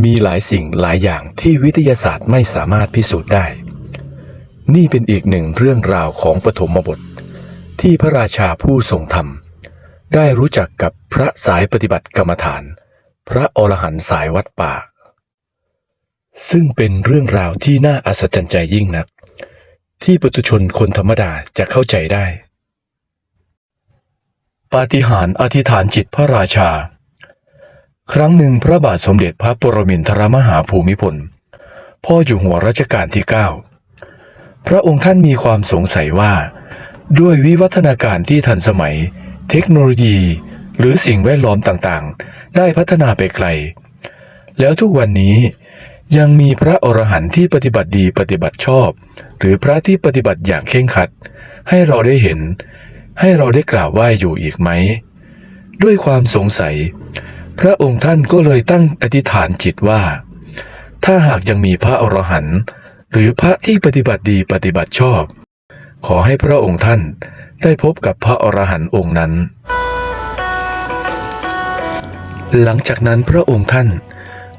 มีหลายสิ่งหลายอย่างที่วิทยาศาสตร์ไม่สามารถพิสูจน์ได้ นี่เป็นอีกหนึ่งเรื่องราวของปฐมบท ที่พระราชาผู้ทรงธรรม ได้รู้จักกับพระสายปฏิบัติกรรมฐาน พระอรหันต์สายวัดป่า ซึ่งเป็นเรื่องราวที่น่าอัศจรรย์ใจยิ่งนัก ที่ปุถุชนคนธรรมดาจะเข้าใจได้ ปาฏิหาริย์อธิษฐานจิตพระราชา ครั้งหนึ่งพระบาทสมเด็จพระปรมินทรมหาภูมิพล พ่ออยู่หัวรัชกาลที่ 9 พระองค์ท่านมีความสงสัยว่า ด้วยวิวัฒนาการที่ทันสมัย เทคโนโลยี หรือสิ่งแวดล้อมต่างๆ ได้พัฒนาไปไกล แล้วทุกวันนี้ยังมีพระอรหันต์ที่ปฏิบัติดีปฏิบัติชอบ หรือพระที่ปฏิบัติอย่างเคร่งครัด ให้เราได้เห็น ให้เราได้กราบไหว้อยู่อีกไหม ด้วยความสงสัย พระองค์ท่านก็เลยตั้งอธิษฐานจิตว่า ถ้าหากยังมีพระอรหันต์หรือพระที่ปฏิบัติดีปฏิบัติชอบ ขอให้พระองค์ท่านได้พบกับพระอรหันต์องค์นั้น หลังจากนั้นพระองค์ท่าน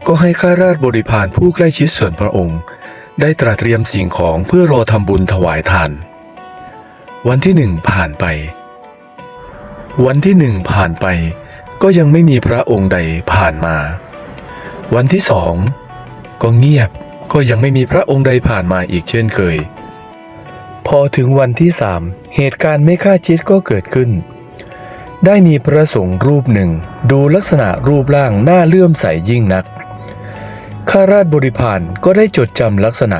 ก็ให้ข้าราชบริพารผู้ใกล้ชิดส่วนพระองค์ ได้ตระเตรียมสิ่งของเพื่อรอทำบุญถวายทาน วันที่หนึ่งผ่านไป วันที่หนึ่งผ่านไป ก็ยังไม่มีพระองค์ใดผ่านมา วันที่สองก็เงียบก็ยังไม่มีพระองค์ใดผ่านมาอีกเช่นเคย พอถึงวันที่สามเหตุการณ์ไม่คาดคิดก็เกิดขึ้น ได้มีพระสงฆ์รูปหนึ่ง ดูลักษณะรูปร่างหน่าเลื่อมใสยิ่งนักข้าราชบริพารก็ได้จดจำลักษณะ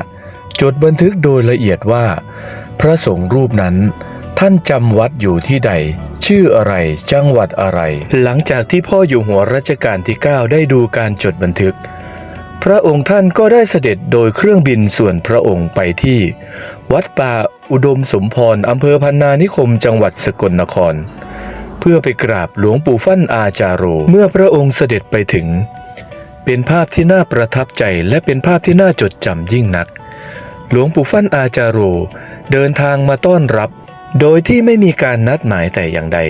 จดบันทึกโดยละเอียดว่า พระสงฆ์รูปนั้นท่านจำวัดอยู่ที่ใด ชื่ออะไร จังหวัดอะไร หลังจากที่พ่ออยู่หัวรัชกาลที่ 9 ได้ดูการจดบันทึก พระองค์ท่านก็ได้เสด็จโดยเครื่องบินส่วนพระองค์ไปที่ วัดป่าอุดมสมพรอำเภอพันนานิคมจังหวัดสกลนคร เพื่อไปกราบหลวงปู่ฟั่นอาจาโร เมื่อพระองค์เสด็จไปถึง เป็นภาพที่น่าประทับใจและเป็นภาพที่น่าจดจำยิ่งนัก หลวงปู่ฟั่นอาจาโร เดินทางมาต้อนรับ โดยที่ไม่มีการนัดหมายแต่อย่างใด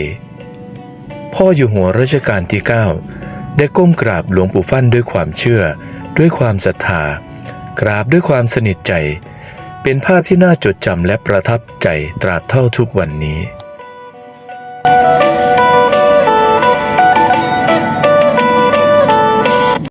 พ่ออยู่หัวรัชกาลที่ 9 ได้ก้มกราบหลวงปู่ฟั่นด้วยความเชื่อ ด้วยความศรัทธา กราบด้วยความสนิทใจ เป็นภาพที่น่าจดจำและประทับใจตราบเท่าทุกวันนี้